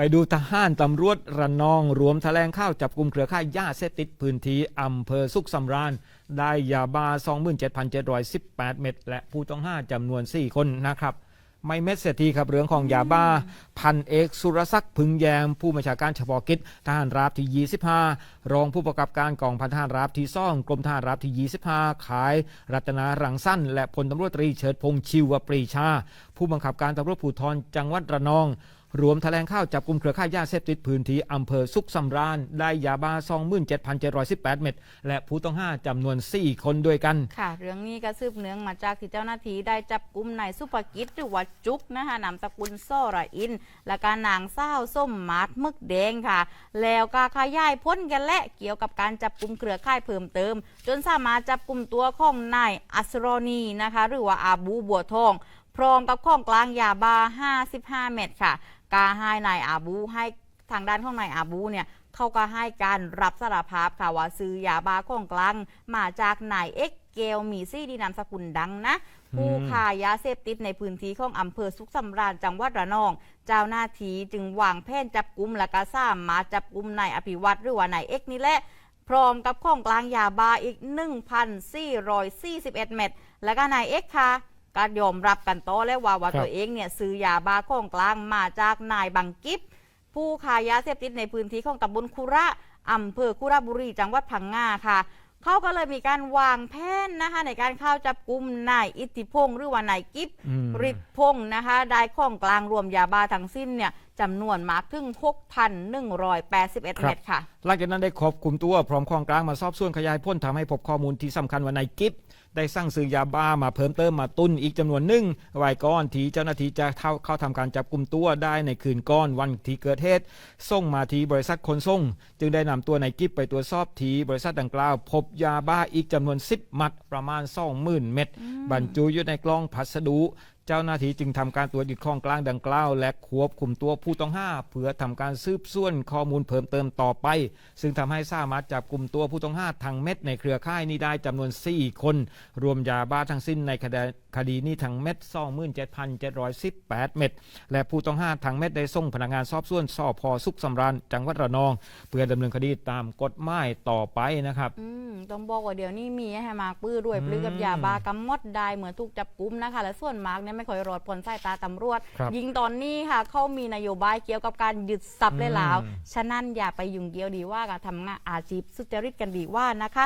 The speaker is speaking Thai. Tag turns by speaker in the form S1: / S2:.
S1: ไปดูทหารตำรวจระนองรวมแถลงข่าวจับกลุ่มเครือข่ายยาเสพติดพื้นที่อำเภอสุขสำราญ ได้ยาบ้า27,718 เม็ดและผู้ต้องห้าจำนวน 4 คนนะครับ ไม่เม็ดเสียทีครับเรื่องของยาบ้า พันเอกสุรศักดิ์พึงแยม ผู้บัญชาการเฉพาะกิจทหารราบที่ 25 รองผู้ประกับการกองพันทหารราบที่ซ่องกรมทหารราบที่ 25 ขายรัตนารังสั้น และพลตำรวจตรีเฉิดพงษ์ชิวปรีชา ผู้บังคับการตำรวจภูธรจังหวัดระนอง รวมแถลงข่าวจับกลุ่มเครือข่ายยาเสพติดพื้นที่อำเภอสุขสำราญ ได้ยาบ้า 27,718 เม็ดและผู้ต้องห้าจำนวน 4 คนด้วยกัน
S2: ค่ะ เรื่องนี้ก็สืบเนื่องมาจากที่เจ้าหน้าที่ได้จับกลุ่มนายสุภกิจหรือว่าจุกนะคะนามสกุลซ่อระอินและการนางเศร้าส้มมาดมึกแดงค่ะ แล้วก็ขยายพ้นกันและเกี่ยวกับการจับกลุ่มเครือข่ายเพิ่มเติม จนสามารถจับกลุ่มตัวของนายอัสรอนีนะคะ หรือว่าอาบูบัวทอง พร้อมกับของกลางยาบ้า55 เม็ดค่ะกาให้นายอาบูให้ทางด้านของนายอาบูเนี่ยเขาก็ให้การรับสารภาพค่ะว่าซื้อยาบาของกลางมาจากนายเอ็ก เกลมีซี่ดีนามสกุลดังนะ ผู้ค้ายาเสพติดในพื้นที่ของอำเภอสุขสำราญจังหวัดระนอง เจ้าหน้าที่จึงวางแผนจับกลุ่มและก็สามารถจับกลุ่มนายอภิวัตรหรือว่านายเอ็กนี่แหละพร้อมกับของกลางยาบ้าอีก 1,441 เม็ดและก็นายเอ็กค่ะก็ยอมรับกันโตอแล้วว่าว่า
S1: ครับ
S2: ตัวเองเนี่ยซื้อยาบ้าของกลางมาจากนายบังกิบผู้ขายยาเสพติดในพื้นที่ของตำบลคุระอำเภอคุระบุรีจังหวัดพังงาค่ะ เขาก็เลยมีการวางแผนนะคะในการเข้าจับกลุ่มนายอิทธิพงศ์หรือว่านายกิฟ
S1: อืม
S2: ฤทธิพงศ์นะคะได้ของกลางรวมยาบ้าทั้งสิ้นเนี่ย จำนวนมากถึง 6,181 เม็ดค่ะ
S1: หลังจากนั้นได้ควบคุมตัวพร้อมของกลางมาสอบสวนขยายผลทำให้พบข้อมูลที่สำคัญว่านายกิฟได้สั่งซื้อยาบ้ามาเพิ่มเติมมาตุนอีกจำนวนหนึ่งไว้ก่อนที่เจ้าหน้าที่จะเข้าเข้าทำการจับกลุ่มตัวได้ในคืนก่อนวันที่เกิดเหตุส่งมาที่บริษัทขนส่ง จึงได้นำตัวนายกิฟไปตรวจสอบที่บริษัทดังกล่าว พบยาบ้าอีกจำนวน 10 มัดประมาณ 20,000 เม็ดบรรจุอยู่ในกล่องพัสดุ เจ้าหน้าที่จึงทำการตรวจยึดของกลางดังกล่าว และควบคุมตัวผู้ต้องห้าเพื่อทำการสืบสวนข้อมูลเพิ่มเติมต่อไป ซึ่งทำให้สามารถจับกลุ่มตัวผู้ต้องห้าทางเม็ดในเครือข่ายนี้ได้จำนวน 4 คน รวมยาบ้าทั้งสิ้นในคดีนี้ทั้งเม็ด27,718 เม็ดและผู้ต้องห้าทางเม็ดได้ส่งพนักงานสอบสวนสพสุขสำราญจังหวัดระนอง เพื่อดำเนินคดีตามกฎหมายต่อไปนะครับ
S2: อืต้องบอกว่าเดี๋ยวนี้มีให้มาปื้อด้วยปลื้อกับยาบ้ากำมดได้เหมือนถูกจับกุมนะคะและส่วนมากเนี่ยไม่ค่อยรอดพ้นสายตาตำรวจ
S1: ครับ
S2: ยิงตอนนี้ค่ะเขามีนโยบายเกี่ยวกับการยึดทรัพย์เลยแล้ว
S1: อืม
S2: ฉะนั้นอย่าไปยุ่งเกี่ยวดีว่ากับทำงานอาชีพสุจริตกันดีว่านะคะ